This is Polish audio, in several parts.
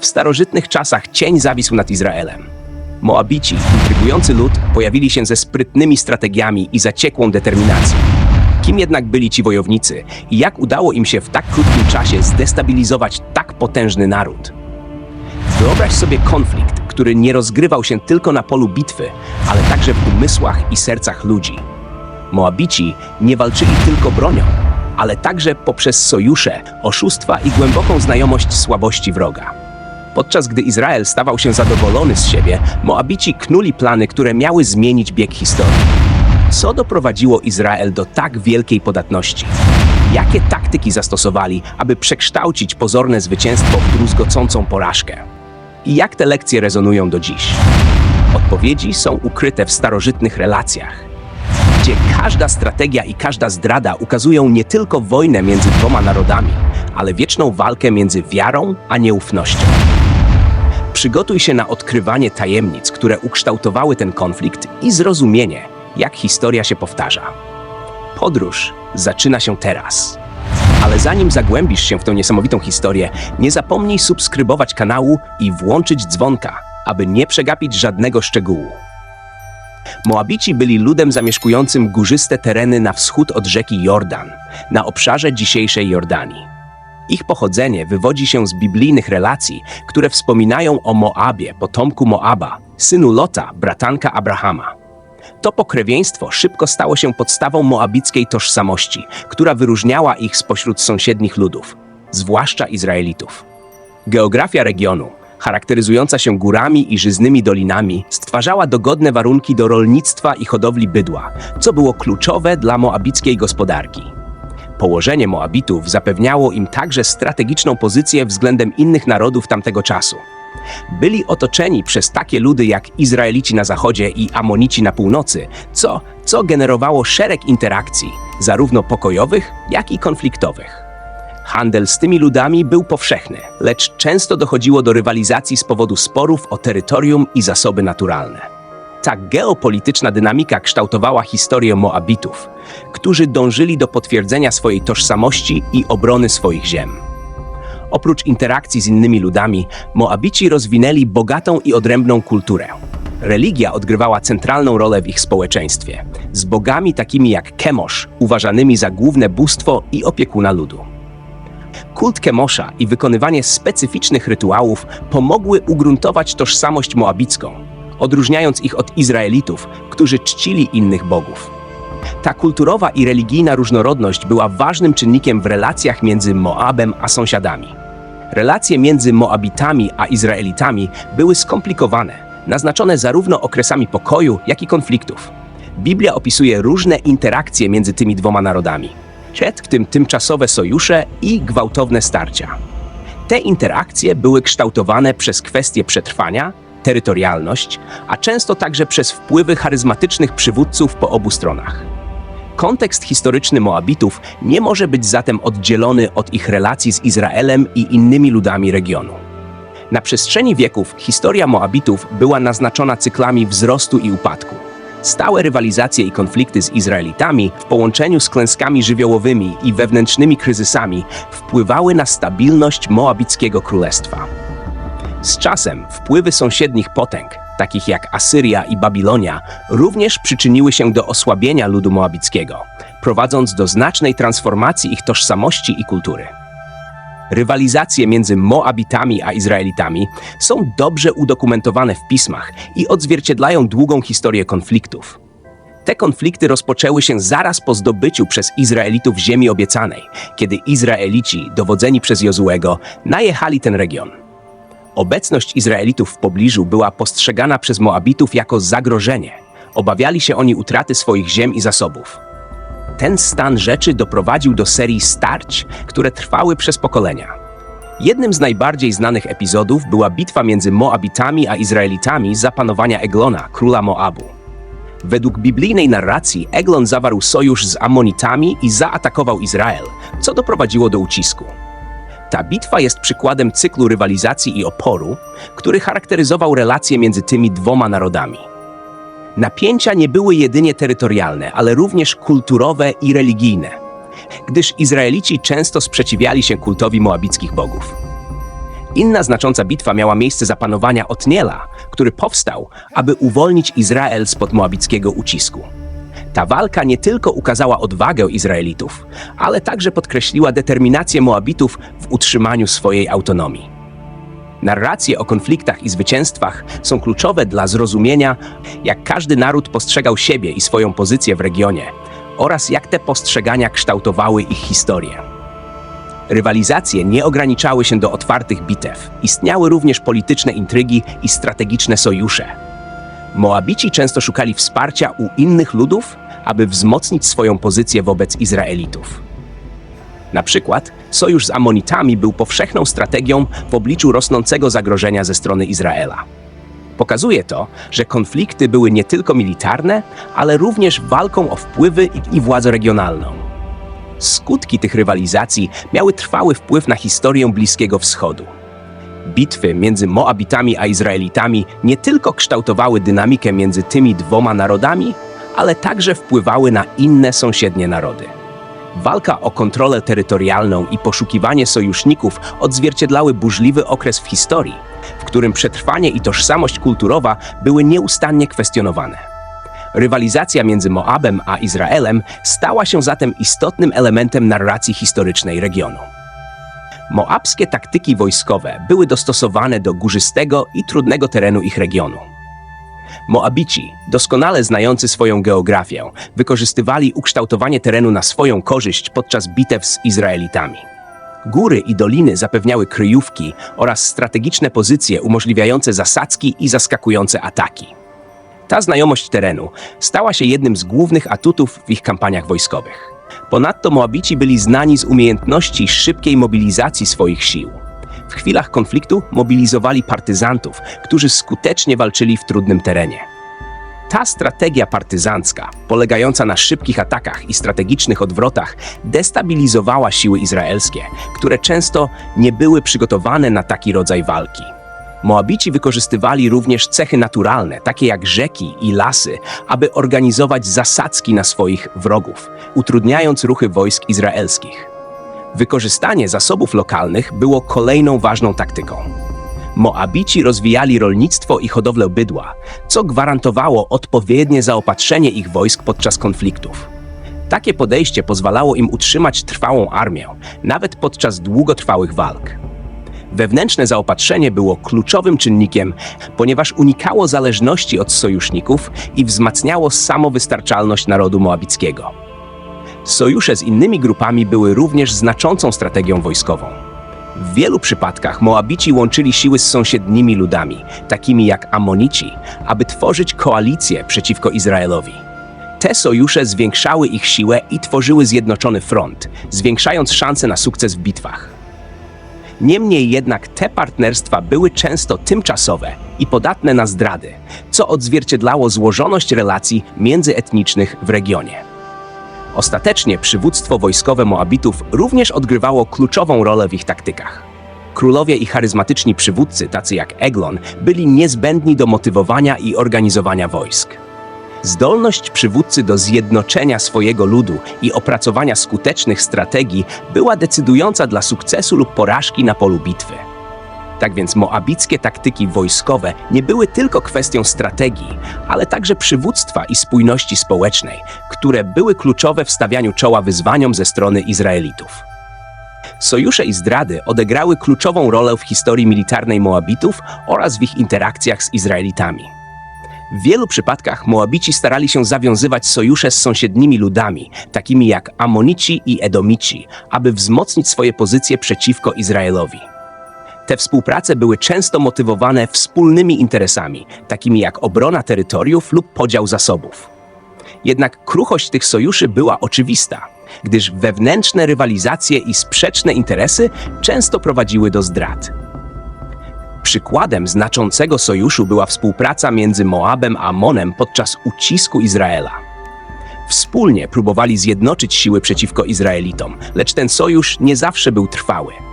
W starożytnych czasach cień zawisł nad Izraelem. Moabici, intrygujący lud, pojawili się ze sprytnymi strategiami i zaciekłą determinacją. Kim jednak byli ci wojownicy i jak udało im się w tak krótkim czasie zdestabilizować tak potężny naród? Wyobraź sobie konflikt, który nie rozgrywał się tylko na polu bitwy, ale także w umysłach i sercach ludzi. Moabici nie walczyli tylko bronią, ale także poprzez sojusze, oszustwa i głęboką znajomość słabości wroga. Podczas gdy Izrael stawał się zadowolony z siebie, Moabici knuli plany, które miały zmienić bieg historii. Co doprowadziło Izrael do tak wielkiej podatności? Jakie taktyki zastosowali, aby przekształcić pozorne zwycięstwo w druzgocącą porażkę? I jak te lekcje rezonują do dziś? Odpowiedzi są ukryte w starożytnych relacjach, gdzie każda strategia i każda zdrada ukazują nie tylko wojnę między dwoma narodami, ale wieczną walkę między wiarą a nieufnością. Przygotuj się na odkrywanie tajemnic, które ukształtowały ten konflikt i zrozumienie, jak historia się powtarza. Podróż zaczyna się teraz. Ale zanim zagłębisz się w tę niesamowitą historię, nie zapomnij subskrybować kanału i włączyć dzwonka, aby nie przegapić żadnego szczegółu. Moabici byli ludem zamieszkującym górzyste tereny na wschód od rzeki Jordan, na obszarze dzisiejszej Jordanii. Ich pochodzenie wywodzi się z biblijnych relacji, które wspominają o Moabie, potomku Moaba, synu Lota, bratanka Abrahama. To pokrewieństwo szybko stało się podstawą moabickiej tożsamości, która wyróżniała ich spośród sąsiednich ludów, zwłaszcza Izraelitów. Geografia regionu, charakteryzująca się górami i żyznymi dolinami, stwarzała dogodne warunki do rolnictwa i hodowli bydła, co było kluczowe dla moabickiej gospodarki. Położenie Moabitów zapewniało im także strategiczną pozycję względem innych narodów tamtego czasu. Byli otoczeni przez takie ludy jak Izraelici na zachodzie i Amonici na północy, co, co generowało szereg interakcji, zarówno pokojowych, jak i konfliktowych. Handel z tymi ludami był powszechny, lecz często dochodziło do rywalizacji z powodu sporów o terytorium i zasoby naturalne. Ta geopolityczna dynamika kształtowała historię Moabitów, którzy dążyli do potwierdzenia swojej tożsamości i obrony swoich ziem. Oprócz interakcji z innymi ludami, Moabici rozwinęli bogatą i odrębną kulturę. Religia odgrywała centralną rolę w ich społeczeństwie, z bogami takimi jak Kemosz, uważanymi za główne bóstwo i opiekuna ludu. Kult Kemosza i wykonywanie specyficznych rytuałów pomogły ugruntować tożsamość moabicką, odróżniając ich od Izraelitów, którzy czcili innych bogów. Ta kulturowa i religijna różnorodność była ważnym czynnikiem w relacjach między Moabem a sąsiadami. Relacje między Moabitami a Izraelitami były skomplikowane, naznaczone zarówno okresami pokoju, jak i konfliktów. Biblia opisuje różne interakcje między tymi dwoma narodami, w tym tymczasowe sojusze i gwałtowne starcia. Te interakcje były kształtowane przez kwestie przetrwania, terytorialność, a często także przez wpływy charyzmatycznych przywódców po obu stronach. Kontekst historyczny Moabitów nie może być zatem oddzielony od ich relacji z Izraelem i innymi ludami regionu. Na przestrzeni wieków historia Moabitów była naznaczona cyklami wzrostu i upadku. Stałe rywalizacje i konflikty z Izraelitami w połączeniu z klęskami żywiołowymi i wewnętrznymi kryzysami wpływały na stabilność Moabickiego Królestwa. Z czasem wpływy sąsiednich potęg, takich jak Asyria i Babilonia, również przyczyniły się do osłabienia ludu moabickiego, prowadząc do znacznej transformacji ich tożsamości i kultury. Rywalizacje między Moabitami a Izraelitami są dobrze udokumentowane w pismach i odzwierciedlają długą historię konfliktów. Te konflikty rozpoczęły się zaraz po zdobyciu przez Izraelitów ziemi obiecanej, kiedy Izraelici, dowodzeni przez Jozuego, najechali ten region. Obecność Izraelitów w pobliżu była postrzegana przez Moabitów jako zagrożenie. Obawiali się oni utraty swoich ziem i zasobów. Ten stan rzeczy doprowadził do serii starć, które trwały przez pokolenia. Jednym z najbardziej znanych epizodów była bitwa między Moabitami a Izraelitami za panowania Eglona, króla Moabu. Według biblijnej narracji Eglon zawarł sojusz z Amonitami i zaatakował Izrael, co doprowadziło do ucisku. Ta bitwa jest przykładem cyklu rywalizacji i oporu, który charakteryzował relacje między tymi dwoma narodami. Napięcia nie były jedynie terytorialne, ale również kulturowe i religijne, gdyż Izraelici często sprzeciwiali się kultowi moabickich bogów. Inna znacząca bitwa miała miejsce za panowania Otniela, który powstał, aby uwolnić Izrael spod moabickiego ucisku. Ta walka nie tylko ukazała odwagę Izraelitów, ale także podkreśliła determinację Moabitów w utrzymaniu swojej autonomii. Narracje o konfliktach i zwycięstwach są kluczowe dla zrozumienia, jak każdy naród postrzegał siebie i swoją pozycję w regionie oraz jak te postrzegania kształtowały ich historię. Rywalizacje nie ograniczały się do otwartych bitew, istniały również polityczne intrygi i strategiczne sojusze. Moabici często szukali wsparcia u innych ludów, aby wzmocnić swoją pozycję wobec Izraelitów. Na przykład sojusz z Amonitami był powszechną strategią w obliczu rosnącego zagrożenia ze strony Izraela. Pokazuje to, że konflikty były nie tylko militarne, ale również walką o wpływy i, władzę regionalną. Skutki tych rywalizacji miały trwały wpływ na historię Bliskiego Wschodu. Bitwy między Moabitami a Izraelitami nie tylko kształtowały dynamikę między tymi dwoma narodami, ale także wpływały na inne sąsiednie narody. Walka o kontrolę terytorialną i poszukiwanie sojuszników odzwierciedlały burzliwy okres w historii, w którym przetrwanie i tożsamość kulturowa były nieustannie kwestionowane. Rywalizacja między Moabem a Izraelem stała się zatem istotnym elementem narracji historycznej regionu. Moabskie taktyki wojskowe były dostosowane do górzystego i trudnego terenu ich regionu. Moabici, doskonale znający swoją geografię, wykorzystywali ukształtowanie terenu na swoją korzyść podczas bitew z Izraelitami. Góry i doliny zapewniały kryjówki oraz strategiczne pozycje umożliwiające zasadzki i zaskakujące ataki. Ta znajomość terenu stała się jednym z głównych atutów w ich kampaniach wojskowych. Ponadto Moabici byli znani z umiejętności szybkiej mobilizacji swoich sił. W chwilach konfliktu mobilizowali partyzantów, którzy skutecznie walczyli w trudnym terenie. Ta strategia partyzancka, polegająca na szybkich atakach i strategicznych odwrotach, destabilizowała siły izraelskie, które często nie były przygotowane na taki rodzaj walki. Moabici wykorzystywali również cechy naturalne, takie jak rzeki i lasy, aby organizować zasadzki na swoich wrogów, utrudniając ruchy wojsk izraelskich. Wykorzystanie zasobów lokalnych było kolejną ważną taktyką. Moabici rozwijali rolnictwo i hodowlę bydła, co gwarantowało odpowiednie zaopatrzenie ich wojsk podczas konfliktów. Takie podejście pozwalało im utrzymać trwałą armię, nawet podczas długotrwałych walk. Wewnętrzne zaopatrzenie było kluczowym czynnikiem, ponieważ unikało zależności od sojuszników i wzmacniało samowystarczalność narodu moabickiego. Sojusze z innymi grupami były również znaczącą strategią wojskową. W wielu przypadkach Moabici łączyli siły z sąsiednimi ludami, takimi jak Amonici, aby tworzyć koalicję przeciwko Izraelowi. Te sojusze zwiększały ich siłę i tworzyły zjednoczony front, zwiększając szanse na sukces w bitwach. Niemniej jednak te partnerstwa były często tymczasowe i podatne na zdrady, co odzwierciedlało złożoność relacji międzyetnicznych w regionie. Ostatecznie przywództwo wojskowe Moabitów również odgrywało kluczową rolę w ich taktykach. Królowie i charyzmatyczni przywódcy, tacy jak Eglon, byli niezbędni do motywowania i organizowania wojsk. Zdolność przywódcy do zjednoczenia swojego ludu i opracowania skutecznych strategii była decydująca dla sukcesu lub porażki na polu bitwy. Tak więc moabickie taktyki wojskowe nie były tylko kwestią strategii, ale także przywództwa i spójności społecznej, które były kluczowe w stawianiu czoła wyzwaniom ze strony Izraelitów. Sojusze i zdrady odegrały kluczową rolę w historii militarnej Moabitów oraz w ich interakcjach z Izraelitami. W wielu przypadkach Moabici starali się zawiązywać sojusze z sąsiednimi ludami, takimi jak Amonici i Edomici, aby wzmocnić swoje pozycje przeciwko Izraelowi. Te współprace były często motywowane wspólnymi interesami, takimi jak obrona terytoriów lub podział zasobów. Jednak kruchość tych sojuszy była oczywista, gdyż wewnętrzne rywalizacje i sprzeczne interesy często prowadziły do zdrad. Przykładem znaczącego sojuszu była współpraca między Moabem a Amonem podczas ucisku Izraela. Wspólnie próbowali zjednoczyć siły przeciwko Izraelitom, lecz ten sojusz nie zawsze był trwały.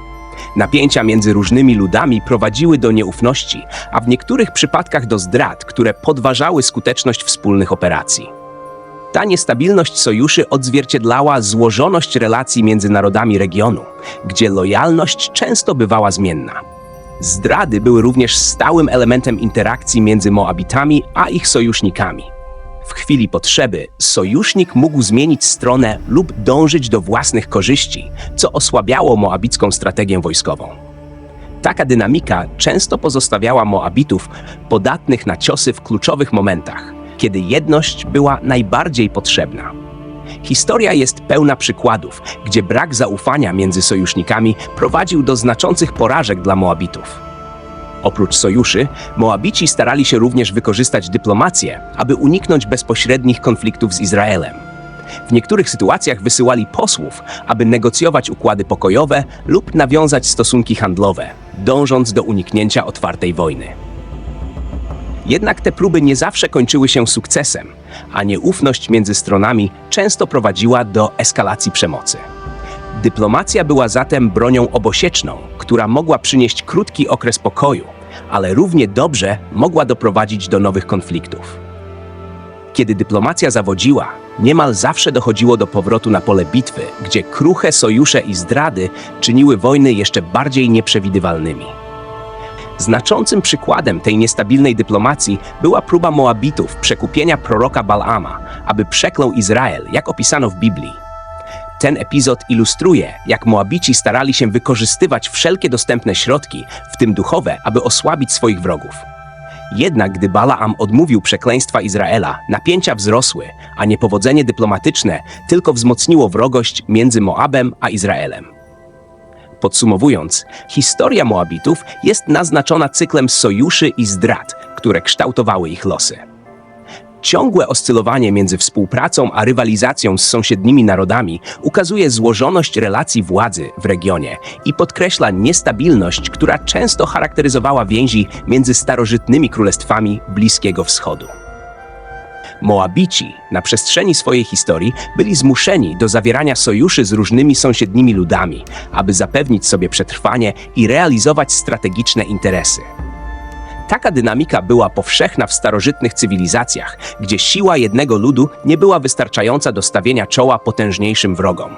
Napięcia między różnymi ludami prowadziły do nieufności, a w niektórych przypadkach do zdrad, które podważały skuteczność wspólnych operacji. Ta niestabilność sojuszy odzwierciedlała złożoność relacji między narodami regionu, gdzie lojalność często bywała zmienna. Zdrady były również stałym elementem interakcji między Moabitami a ich sojusznikami. W chwili potrzeby sojusznik mógł zmienić stronę lub dążyć do własnych korzyści, co osłabiało moabicką strategię wojskową. Taka dynamika często pozostawiała Moabitów podatnych na ciosy w kluczowych momentach, kiedy jedność była najbardziej potrzebna. Historia jest pełna przykładów, gdzie brak zaufania między sojusznikami prowadził do znaczących porażek dla Moabitów. Oprócz sojuszy, Moabici starali się również wykorzystać dyplomację, aby uniknąć bezpośrednich konfliktów z Izraelem. W niektórych sytuacjach wysyłali posłów, aby negocjować układy pokojowe lub nawiązać stosunki handlowe, dążąc do uniknięcia otwartej wojny. Jednak te próby nie zawsze kończyły się sukcesem, a nieufność między stronami często prowadziła do eskalacji przemocy. Dyplomacja była zatem bronią obosieczną, która mogła przynieść krótki okres pokoju, ale równie dobrze mogła doprowadzić do nowych konfliktów. Kiedy dyplomacja zawodziła, niemal zawsze dochodziło do powrotu na pole bitwy, gdzie kruche sojusze i zdrady czyniły wojny jeszcze bardziej nieprzewidywalnymi. Znaczącym przykładem tej niestabilnej dyplomacji była próba Moabitów przekupienia proroka Balama, aby przeklął Izrael, jak opisano w Biblii. Ten epizod ilustruje, jak Moabici starali się wykorzystywać wszelkie dostępne środki, w tym duchowe, aby osłabić swoich wrogów. Jednak gdy Balaam odmówił przekleństwa Izraela, napięcia wzrosły, a niepowodzenie dyplomatyczne tylko wzmocniło wrogość między Moabem a Izraelem. Podsumowując, historia Moabitów jest naznaczona cyklem sojuszy i zdrad, które kształtowały ich losy. Ciągłe oscylowanie między współpracą a rywalizacją z sąsiednimi narodami ukazuje złożoność relacji władzy w regionie i podkreśla niestabilność, która często charakteryzowała więzi między starożytnymi królestwami Bliskiego Wschodu. Moabici na przestrzeni swojej historii byli zmuszeni do zawierania sojuszy z różnymi sąsiednimi ludami, aby zapewnić sobie przetrwanie i realizować strategiczne interesy. Taka dynamika była powszechna w starożytnych cywilizacjach, gdzie siła jednego ludu nie była wystarczająca do stawienia czoła potężniejszym wrogom.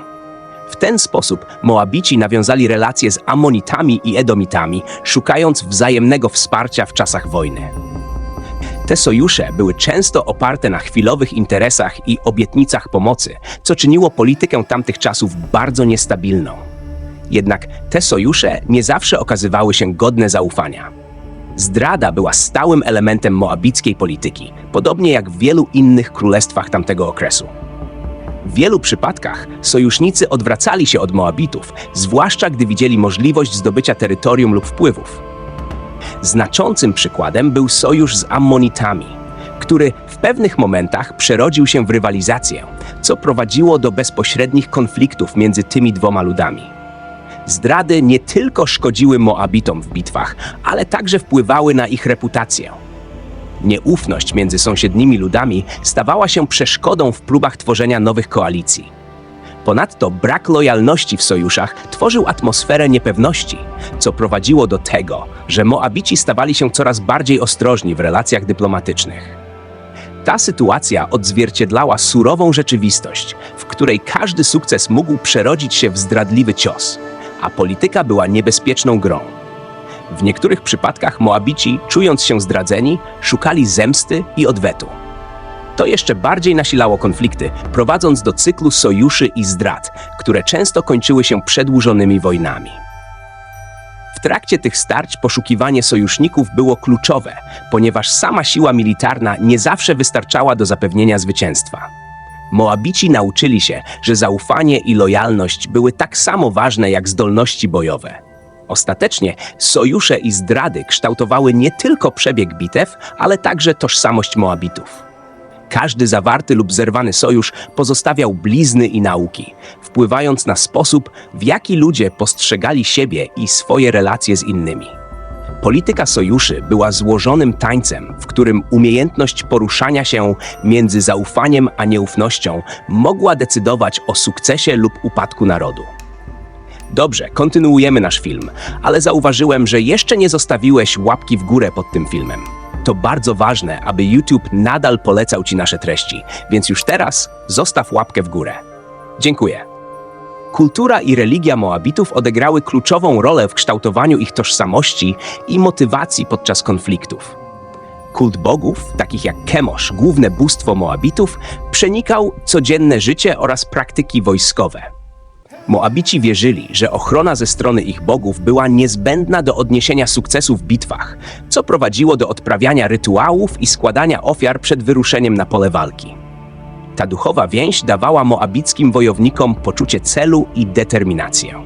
W ten sposób Moabici nawiązali relacje z Amonitami i Edomitami, szukając wzajemnego wsparcia w czasach wojny. Te sojusze były często oparte na chwilowych interesach i obietnicach pomocy, co czyniło politykę tamtych czasów bardzo niestabilną. Jednak te sojusze nie zawsze okazywały się godne zaufania. Zdrada była stałym elementem moabickiej polityki, podobnie jak w wielu innych królestwach tamtego okresu. W wielu przypadkach sojusznicy odwracali się od Moabitów, zwłaszcza gdy widzieli możliwość zdobycia terytorium lub wpływów. Znaczącym przykładem był sojusz z Ammonitami, który w pewnych momentach przerodził się w rywalizację, co prowadziło do bezpośrednich konfliktów między tymi dwoma ludami. Zdrady nie tylko szkodziły Moabitom w bitwach, ale także wpływały na ich reputację. Nieufność między sąsiednimi ludami stawała się przeszkodą w próbach tworzenia nowych koalicji. Ponadto brak lojalności w sojuszach tworzył atmosferę niepewności, co prowadziło do tego, że Moabici stawali się coraz bardziej ostrożni w relacjach dyplomatycznych. Ta sytuacja odzwierciedlała surową rzeczywistość, w której każdy sukces mógł przerodzić się w zdradliwy cios, a polityka była niebezpieczną grą. W niektórych przypadkach Moabici, czując się zdradzeni, szukali zemsty i odwetu. To jeszcze bardziej nasilało konflikty, prowadząc do cyklu sojuszy i zdrad, które często kończyły się przedłużonymi wojnami. W trakcie tych starć poszukiwanie sojuszników było kluczowe, ponieważ sama siła militarna nie zawsze wystarczała do zapewnienia zwycięstwa. Moabici nauczyli się, że zaufanie i lojalność były tak samo ważne jak zdolności bojowe. Ostatecznie sojusze i zdrady kształtowały nie tylko przebieg bitew, ale także tożsamość Moabitów. Każdy zawarty lub zerwany sojusz pozostawiał blizny i nauki, wpływając na sposób, w jaki ludzie postrzegali siebie i swoje relacje z innymi. Polityka sojuszy była złożonym tańcem, w którym umiejętność poruszania się między zaufaniem a nieufnością mogła decydować o sukcesie lub upadku narodu. Dobrze, kontynuujemy nasz film, ale zauważyłem, że jeszcze nie zostawiłeś łapki w górę pod tym filmem. To bardzo ważne, aby YouTube nadal polecał Ci nasze treści, więc już teraz zostaw łapkę w górę. Dziękuję. Kultura i religia Moabitów odegrały kluczową rolę w kształtowaniu ich tożsamości i motywacji podczas konfliktów. Kult bogów, takich jak Kemosz, główne bóstwo Moabitów, przenikał codzienne życie oraz praktyki wojskowe. Moabici wierzyli, że ochrona ze strony ich bogów była niezbędna do odniesienia sukcesu w bitwach, co prowadziło do odprawiania rytuałów i składania ofiar przed wyruszeniem na pole walki. Ta duchowa więź dawała moabickim wojownikom poczucie celu i determinację.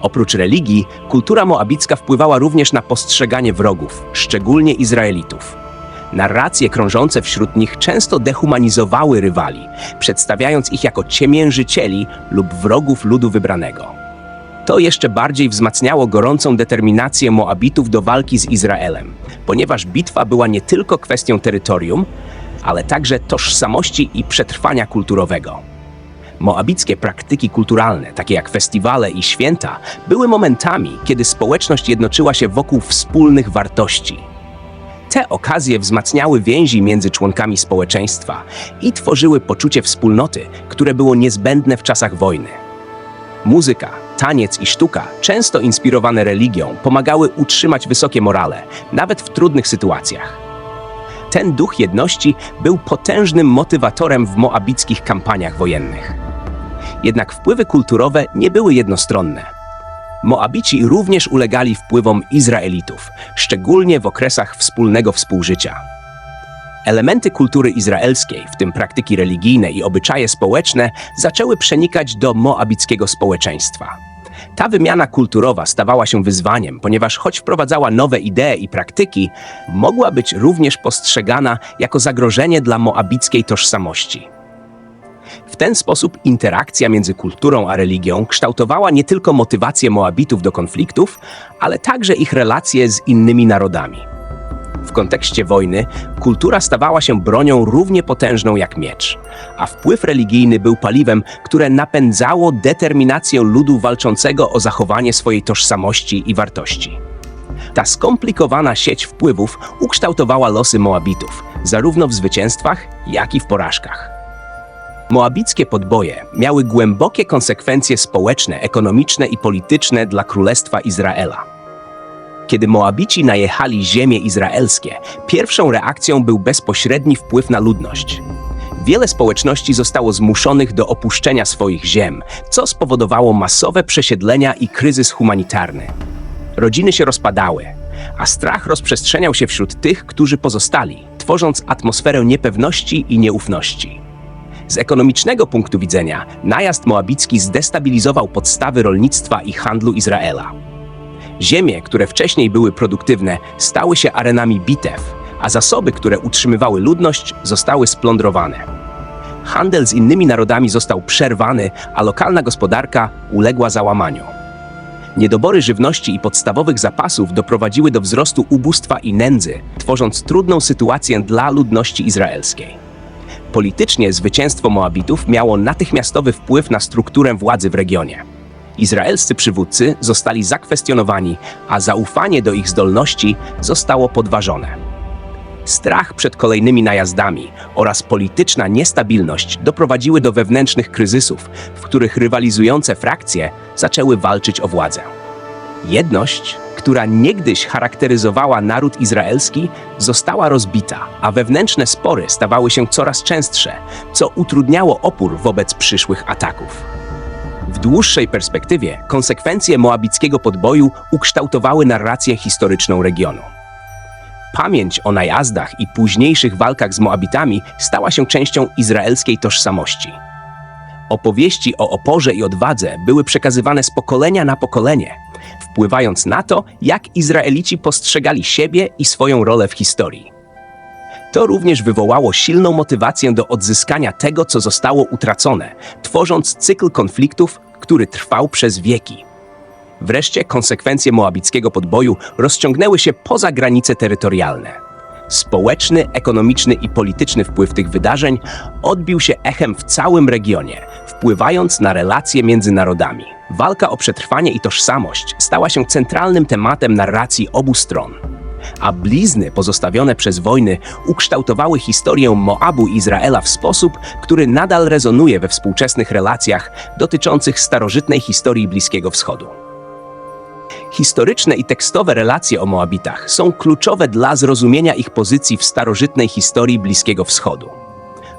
Oprócz religii, kultura moabicka wpływała również na postrzeganie wrogów, szczególnie Izraelitów. Narracje krążące wśród nich często dehumanizowały rywali, przedstawiając ich jako ciemiężycieli lub wrogów ludu wybranego. To jeszcze bardziej wzmacniało gorącą determinację Moabitów do walki z Izraelem, ponieważ bitwa była nie tylko kwestią terytorium, ale także tożsamości i przetrwania kulturowego. Moabickie praktyki kulturalne, takie jak festiwale i święta, były momentami, kiedy społeczność jednoczyła się wokół wspólnych wartości. Te okazje wzmacniały więzi między członkami społeczeństwa i tworzyły poczucie wspólnoty, które było niezbędne w czasach wojny. Muzyka, taniec i sztuka, często inspirowane religią, pomagały utrzymać wysokie morale, nawet w trudnych sytuacjach. Ten duch jedności był potężnym motywatorem w moabickich kampaniach wojennych. Jednak wpływy kulturowe nie były jednostronne. Moabici również ulegali wpływom Izraelitów, szczególnie w okresach wspólnego współżycia. Elementy kultury izraelskiej, w tym praktyki religijne i obyczaje społeczne, zaczęły przenikać do moabickiego społeczeństwa. Ta wymiana kulturowa stawała się wyzwaniem, ponieważ choć wprowadzała nowe idee i praktyki, mogła być również postrzegana jako zagrożenie dla moabickiej tożsamości. W ten sposób interakcja między kulturą a religią kształtowała nie tylko motywację Moabitów do konfliktów, ale także ich relacje z innymi narodami. W kontekście wojny kultura stawała się bronią równie potężną jak miecz, a wpływ religijny był paliwem, które napędzało determinację ludu walczącego o zachowanie swojej tożsamości i wartości. Ta skomplikowana sieć wpływów ukształtowała losy Moabitów, zarówno w zwycięstwach, jak i w porażkach. Moabickie podboje miały głębokie konsekwencje społeczne, ekonomiczne i polityczne dla Królestwa Izraela. Kiedy Moabici najechali ziemie izraelskie, pierwszą reakcją był bezpośredni wpływ na ludność. Wiele społeczności zostało zmuszonych do opuszczenia swoich ziem, co spowodowało masowe przesiedlenia i kryzys humanitarny. Rodziny się rozpadały, a strach rozprzestrzeniał się wśród tych, którzy pozostali, tworząc atmosferę niepewności i nieufności. Z ekonomicznego punktu widzenia najazd moabicki zdestabilizował podstawy rolnictwa i handlu Izraela. Ziemie, które wcześniej były produktywne, stały się arenami bitew, a zasoby, które utrzymywały ludność, zostały splądrowane. Handel z innymi narodami został przerwany, a lokalna gospodarka uległa załamaniu. Niedobory żywności i podstawowych zapasów doprowadziły do wzrostu ubóstwa i nędzy, tworząc trudną sytuację dla ludności izraelskiej. Politycznie zwycięstwo Moabitów miało natychmiastowy wpływ na strukturę władzy w regionie. Izraelscy przywódcy zostali zakwestionowani, a zaufanie do ich zdolności zostało podważone. Strach przed kolejnymi najazdami oraz polityczna niestabilność doprowadziły do wewnętrznych kryzysów, w których rywalizujące frakcje zaczęły walczyć o władzę. Jedność, która niegdyś charakteryzowała naród izraelski, została rozbita, a wewnętrzne spory stawały się coraz częstsze, co utrudniało opór wobec przyszłych ataków. W dłuższej perspektywie konsekwencje moabickiego podboju ukształtowały narrację historyczną regionu. Pamięć o najazdach i późniejszych walkach z Moabitami stała się częścią izraelskiej tożsamości. Opowieści o oporze i odwadze były przekazywane z pokolenia na pokolenie, wpływając na to, jak Izraelici postrzegali siebie i swoją rolę w historii. To również wywołało silną motywację do odzyskania tego, co zostało utracone, tworząc cykl konfliktów, który trwał przez wieki. Wreszcie konsekwencje moabickiego podboju rozciągnęły się poza granice terytorialne. Społeczny, ekonomiczny i polityczny wpływ tych wydarzeń odbił się echem w całym regionie, wpływając na relacje między narodami. Walka o przetrwanie i tożsamość stała się centralnym tematem narracji obu stron. A blizny pozostawione przez wojny ukształtowały historię Moabu i Izraela w sposób, który nadal rezonuje we współczesnych relacjach dotyczących starożytnej historii Bliskiego Wschodu. Historyczne i tekstowe relacje o Moabitach są kluczowe dla zrozumienia ich pozycji w starożytnej historii Bliskiego Wschodu.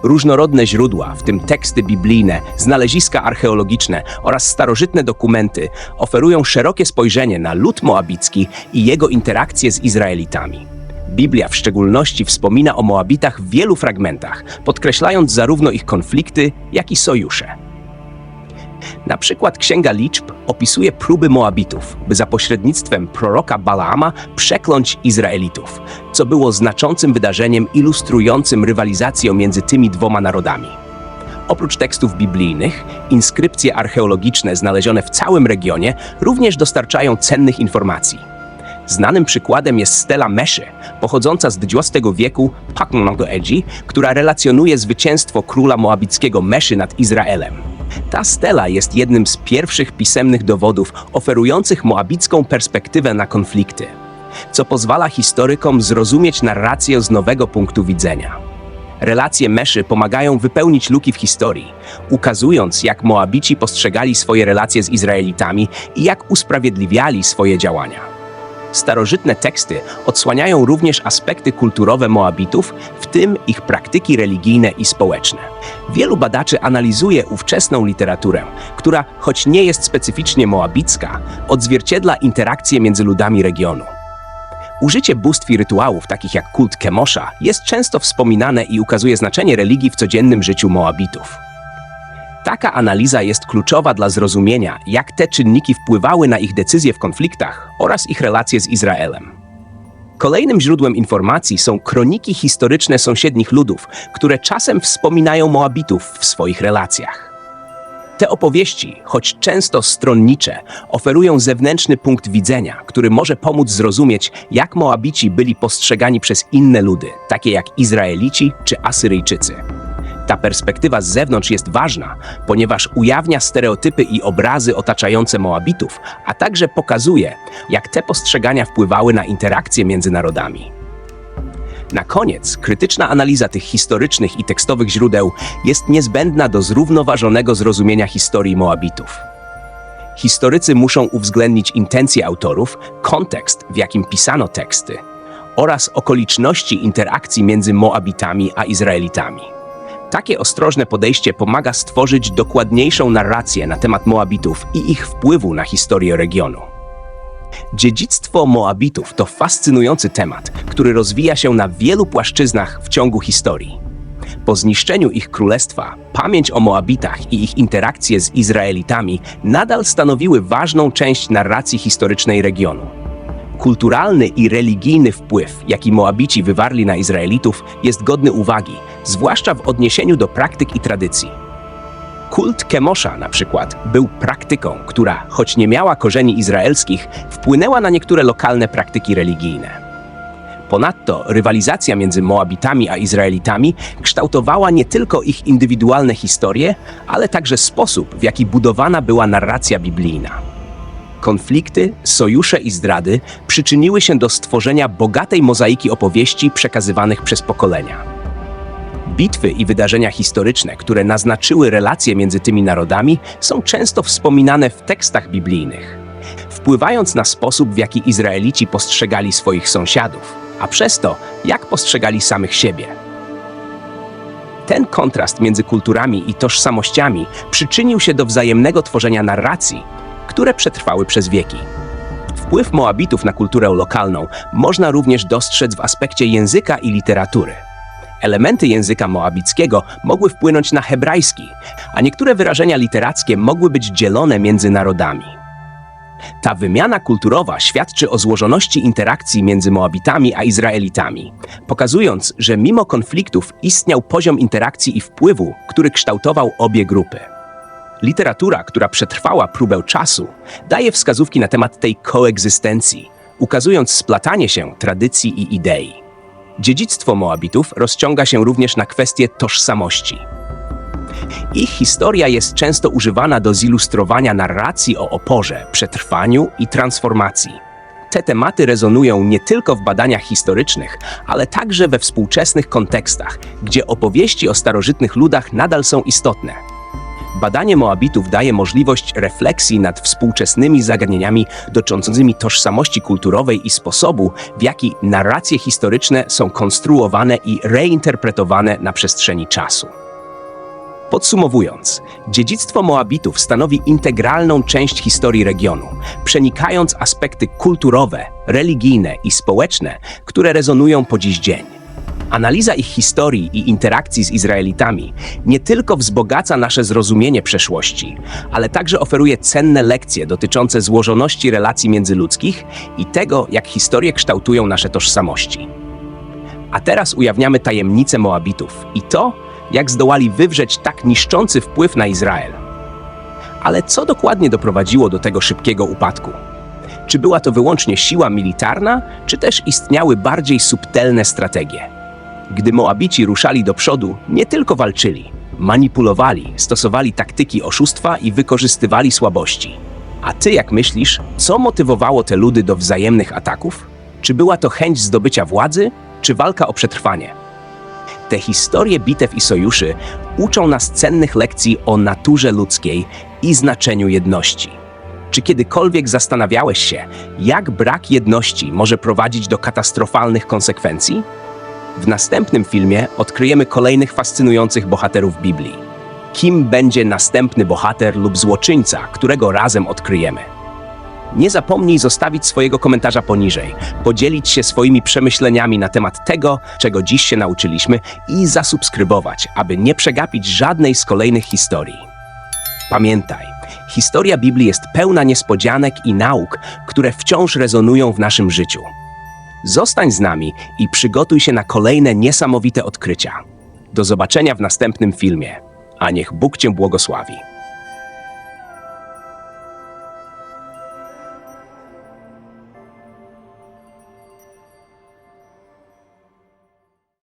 Różnorodne źródła, w tym teksty biblijne, znaleziska archeologiczne oraz starożytne dokumenty, oferują szerokie spojrzenie na lud moabicki i jego interakcje z Izraelitami. Biblia w szczególności wspomina o Moabitach w wielu fragmentach, podkreślając zarówno ich konflikty, jak i sojusze. Na przykład Księga Liczb opisuje próby Moabitów, by za pośrednictwem proroka Balaama przekląć Izraelitów, co było znaczącym wydarzeniem ilustrującym rywalizację między tymi dwoma narodami. Oprócz tekstów biblijnych, inskrypcje archeologiczne znalezione w całym regionie również dostarczają cennych informacji. Znanym przykładem jest stela Meszy, pochodząca z XII wieku Paknogo Edzi, która relacjonuje zwycięstwo króla moabickiego Meszy nad Izraelem. Ta stela jest jednym z pierwszych pisemnych dowodów oferujących moabicką perspektywę na konflikty, co pozwala historykom zrozumieć narrację z nowego punktu widzenia. Relacje Meszy pomagają wypełnić luki w historii, ukazując, jak Moabici postrzegali swoje relacje z Izraelitami i jak usprawiedliwiali swoje działania. Starożytne teksty odsłaniają również aspekty kulturowe Moabitów, w tym ich praktyki religijne i społeczne. Wielu badaczy analizuje ówczesną literaturę, która, choć nie jest specyficznie moabicka, odzwierciedla interakcje między ludami regionu. Użycie bóstw i rytuałów, takich jak kult Kemosza, jest często wspominane i ukazuje znaczenie religii w codziennym życiu Moabitów. Taka analiza jest kluczowa dla zrozumienia, jak te czynniki wpływały na ich decyzje w konfliktach oraz ich relacje z Izraelem. Kolejnym źródłem informacji są kroniki historyczne sąsiednich ludów, które czasem wspominają Moabitów w swoich relacjach. Te opowieści, choć często stronnicze, oferują zewnętrzny punkt widzenia, który może pomóc zrozumieć, jak Moabici byli postrzegani przez inne ludy, takie jak Izraelici czy Asyryjczycy. Ta perspektywa z zewnątrz jest ważna, ponieważ ujawnia stereotypy i obrazy otaczające Moabitów, a także pokazuje, jak te postrzegania wpływały na interakcje między narodami. Na koniec, krytyczna analiza tych historycznych i tekstowych źródeł jest niezbędna do zrównoważonego zrozumienia historii Moabitów. Historycy muszą uwzględnić intencje autorów, kontekst, w jakim pisano teksty, oraz okoliczności interakcji między Moabitami a Izraelitami. Takie ostrożne podejście pomaga stworzyć dokładniejszą narrację na temat Moabitów i ich wpływu na historię regionu. Dziedzictwo Moabitów to fascynujący temat, który rozwija się na wielu płaszczyznach w ciągu historii. Po zniszczeniu ich królestwa, pamięć o Moabitach i ich interakcje z Izraelitami nadal stanowiły ważną część narracji historycznej regionu. Kulturalny i religijny wpływ, jaki Moabici wywarli na Izraelitów, jest godny uwagi, zwłaszcza w odniesieniu do praktyk i tradycji. Kult Kemosza na przykład był praktyką, która, choć nie miała korzeni izraelskich, wpłynęła na niektóre lokalne praktyki religijne. Ponadto rywalizacja między Moabitami a Izraelitami kształtowała nie tylko ich indywidualne historie, ale także sposób, w jaki budowana była narracja biblijna. Konflikty, sojusze i zdrady przyczyniły się do stworzenia bogatej mozaiki opowieści przekazywanych przez pokolenia. Bitwy i wydarzenia historyczne, które naznaczyły relacje między tymi narodami, są często wspominane w tekstach biblijnych, wpływając na sposób, w jaki Izraelici postrzegali swoich sąsiadów, a przez to, jak postrzegali samych siebie. Ten kontrast między kulturami i tożsamościami przyczynił się do wzajemnego tworzenia narracji, które przetrwały przez wieki. Wpływ Moabitów na kulturę lokalną można również dostrzec w aspekcie języka i literatury. Elementy języka moabickiego mogły wpłynąć na hebrajski, a niektóre wyrażenia literackie mogły być dzielone między narodami. Ta wymiana kulturowa świadczy o złożoności interakcji między Moabitami a Izraelitami, pokazując, że mimo konfliktów istniał poziom interakcji i wpływu, który kształtował obie grupy. Literatura, która przetrwała próbę czasu, daje wskazówki na temat tej koegzystencji, ukazując splatanie się tradycji i idei. Dziedzictwo Moabitów rozciąga się również na kwestie tożsamości. Ich historia jest często używana do zilustrowania narracji o oporze, przetrwaniu i transformacji. Te tematy rezonują nie tylko w badaniach historycznych, ale także we współczesnych kontekstach, gdzie opowieści o starożytnych ludach nadal są istotne. Badanie Moabitów daje możliwość refleksji nad współczesnymi zagadnieniami dotyczącymi tożsamości kulturowej i sposobu, w jaki narracje historyczne są konstruowane i reinterpretowane na przestrzeni czasu. Podsumowując, dziedzictwo Moabitów stanowi integralną część historii regionu, przenikając aspekty kulturowe, religijne i społeczne, które rezonują po dziś dzień. Analiza ich historii i interakcji z Izraelitami nie tylko wzbogaca nasze zrozumienie przeszłości, ale także oferuje cenne lekcje dotyczące złożoności relacji międzyludzkich i tego, jak historie kształtują nasze tożsamości. A teraz ujawniamy tajemnicę Moabitów i to, jak zdołali wywrzeć tak niszczący wpływ na Izrael. Ale co dokładnie doprowadziło do tego szybkiego upadku? Czy była to wyłącznie siła militarna, czy też istniały bardziej subtelne strategie? Gdy Moabici ruszali do przodu, nie tylko walczyli, manipulowali, stosowali taktyki oszustwa i wykorzystywali słabości. A ty jak myślisz, co motywowało te ludy do wzajemnych ataków? Czy była to chęć zdobycia władzy, czy walka o przetrwanie? Te historie bitew i sojuszy uczą nas cennych lekcji o naturze ludzkiej i znaczeniu jedności. Czy kiedykolwiek zastanawiałeś się, jak brak jedności może prowadzić do katastrofalnych konsekwencji? W następnym filmie odkryjemy kolejnych fascynujących bohaterów Biblii. Kim będzie następny bohater lub złoczyńca, którego razem odkryjemy? Nie zapomnij zostawić swojego komentarza poniżej, podzielić się swoimi przemyśleniami na temat tego, czego dziś się nauczyliśmy i zasubskrybować, aby nie przegapić żadnej z kolejnych historii. Pamiętaj, historia Biblii jest pełna niespodzianek i nauk, które wciąż rezonują w naszym życiu. Zostań z nami i przygotuj się na kolejne niesamowite odkrycia. Do zobaczenia w następnym filmie, a niech Bóg Cię błogosławi.